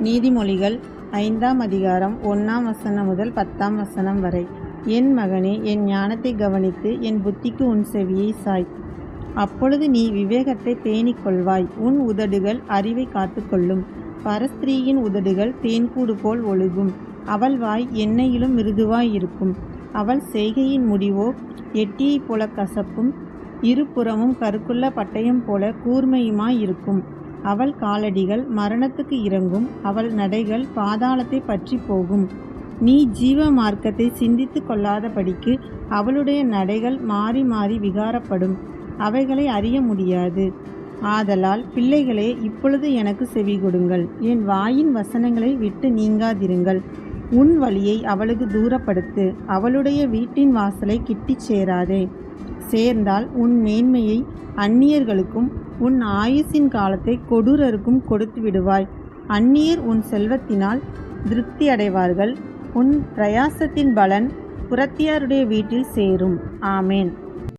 நீதிமொழிகள் ஐந்தாம் அதிகாரம் ஒன்றாம் வசனம் முதல் பத்தாம் வசனம் வரை. என் மகனே என் ஞானத்தை கவனித்து என் புத்திக்கு உன் செவியை சாய். அப்பொழுது நீ விவேகத்தை பேணிக் கொள்வாய். உன் உதடுகள் அறிவை காத்துக்கொள்ளும் பரஸ்திரீயின் உதடுகள் தேன்கூடு போல் ஒழுகும். அவள் வாய் எண்ணெயிலும் மிருதுவாய் இருக்கும். அவள் செய்கையின் முடிவோ எட்டியைப் போல கசப்பும் இருபுறமும் கருக்குள்ள பட்டயம் போல கூர்மையுமாய் இருக்கும். அவள் காலடிகள் மரணத்துக்கு இறங்கும் அவள் நடைகள் பாதாளத்தை பற்றி போகும். நீ ஜீவ மார்க்கத்தை சிந்தித்து கொள்ளாதபடிக்கு அவளுடைய நடைகள் மாறி மாறி விகாரப்படும். அவைகளை அறிய முடியாது. ஆதலால் பிள்ளைகளே இப்பொழுது எனக்கு செவி கொடுங்கள். என் வாயின் வசனங்களை விட்டு நீங்காதிருங்கள். உன் வழியை அவளுக்கு தூரப்படுத்து. அவளுடைய வீட்டின் வாசலை கிட்டிச் சேராதே. சேர்ந்தால் உன் மேன்மையை அந்நியர்களுக்கும் உன் ஆயுசின் காலத்தை கொடூரருக்கும் கொடுத்து விடுவாய். அந்நியர் உன் செல்வத்தினால் திருப்தி அடைவார்கள். உன் பிரயாசத்தின் பலன் புறத்தியாருடைய வீட்டில் சேரும். ஆமேன்.